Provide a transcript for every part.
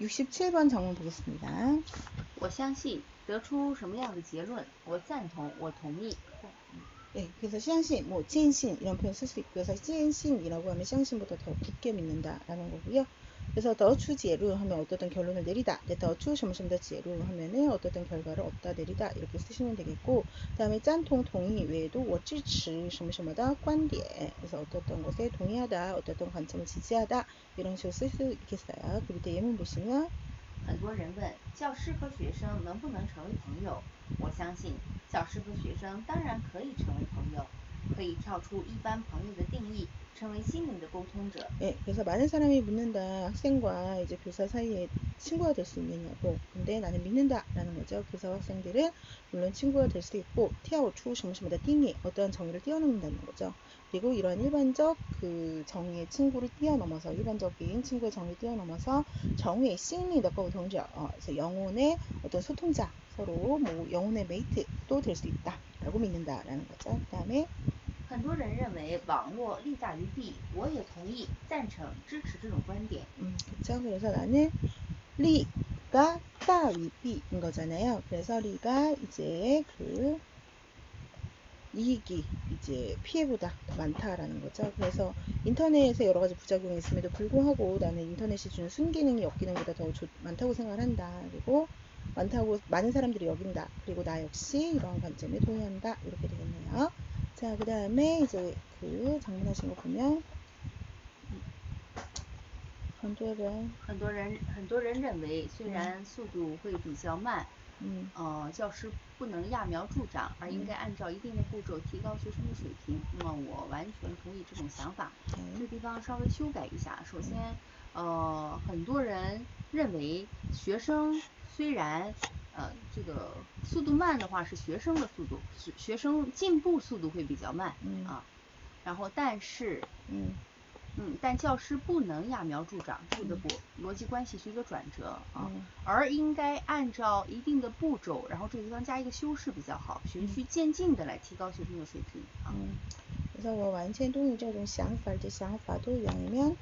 67번 정문 보겠습니다. 我相信得出什么样的结论？我赞同，我同意。 네, 그래서 시앙신, 뭐 찐신 이런 표현 쓸 수 있고요. 그래서 찐신이라고 하면 시앙신보다 더 굳게 믿는다라는 거고요. 그래서 더 추지에루 하면 어떤 결론을 내리다. 네, 더 추, 점심 더 지에루 하면은 어떤 결과를 얻다 내리다 이렇게 쓰시면 되겠고, 그다음에 짠통 동의 외에도 워찌치 점심마다 관계. 그래서 어떤 것에 동의하다, 어떤 관점을 지지하다 이런 식으로 쓸 수 있겠어요. 그 밑에 예문 보시면 很多人问教师和学生能不能成为朋友？我相信教师和学生当然可以成为朋友，可以跳出一般朋友的定义，成为心灵的沟通者。 예, 그래서 많은 사람이 묻는다. 학생과 이제 교사 사이에 친구가 될 수 있느냐고. 근데 나는 믿는다라는 거죠. 교사와 학생들은 물론 친구가 될 수 있고, 티아오 추 점심마다 띵이 어떠한 정의를 뛰어넘는다는 거죠. 그리고 이러한 일반적 그 정의의 친구를 뛰어넘어서 일반적인 친구의 정의를 뛰어넘어서 정의의 싱리더 고 동저. 어, 그래서 영혼의 어떤 소통자, 서로 뭐 영혼의 메이트도 될 수 있다라고 믿는다라는 거죠. 그다음에 很多人认为网络利大于弊，我也同意、赞成、支持这种观点。 음, 그쵸. 그래서 나는 리가 따위 비인 거잖아요. 그래서 리가 이제 그 이익이 이제 피해보다 많다라는 거죠. 그래서 인터넷에 여러 가지 부작용이 있음에도 불구하고 나는 인터넷이 주는 순기능이 역기능보다 더 좋, 많다고 생각을 한다. 그리고 많다고 많은 사람들이 여긴다. 그리고 나 역시 이러한 관점에 동의한다. 이렇게 되겠네요. 자, 그 다음에 이제 그 장문하신 거 보면 很多人很多人很多人认为，虽然速度会比较慢， 음, 呃，教师不能揠苗助长，而应该按照一定的步骤提高学生的水平。那么我完全同意这种想法。这 네. 个地方稍微修改一下。首先，呃，很多人认为学生虽然 呃，这个速度慢的话是学生的速度，学学生进步速度会比较慢啊。然后，但是，嗯，嗯，但教师不能揠苗助长，不得不逻辑关系是一个转折啊，而应该按照一定的步骤，然后这个地方加一个修饰比较好，循序渐进的来提高学生的水平。嗯，我我完全同意这种想法，这想法都有原谅。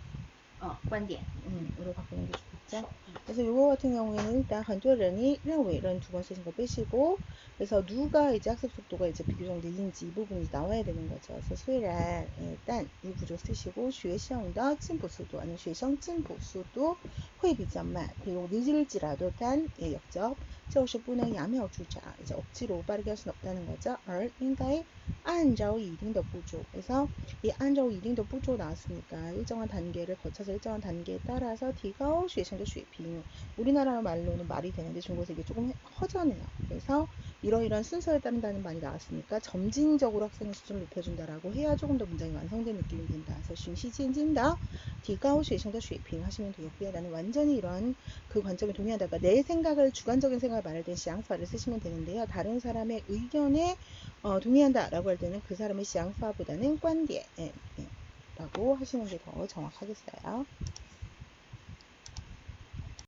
嗯，观点，嗯，我都观点。 있죠. 그래서 이거 같은 경우에는 일단 간조련이 렌웨이런 두번 쓰신 거 빼시고 그래서 누가 이제 학습 속도가 이제 비교적 느린지 이 부분이 나와야 되는 거죠. 그래서 수요일날 예, 일단 이 구조 쓰시고 슈에시엉더 찐보수도 아니면 슈에성 찐보수도 회비전만 그리고 늦을지라도 단 예, 역적 就是不能揠苗助长 이제 억지로 빠르게 할 수는 없다는 거죠. 而应该按照一定的步骤 그래서 이按照一定的步骤 나왔으니까 일정한 단계를 거쳐서 일정한 단계에 따라서 디가 学生的水平 우리나라 말로는 말이 되는데 중국에서 이게 조금 허전해요. 그래서 이러이러한 순서에 따른다는 말이 나왔으니까 점진적으로 학생의 수준을 높여준다라고 해야 조금 더 문장이 완성된 느낌이 든다. 그래서循序渐进的 디가우 쉐이션더 쉐이핑 하시면 되겠고요. 나는 완전히 이런 그 관점에 동의하다가 내 생각을 주관적인 생각을 말할 때는 시앙파를 쓰시면 되는데요. 다른 사람의 의견에 어, 동의한다 라고 할 때는 그 사람의 시앙파보다는 관계라고 예, 예, 하시는 게 더 정확하겠어요.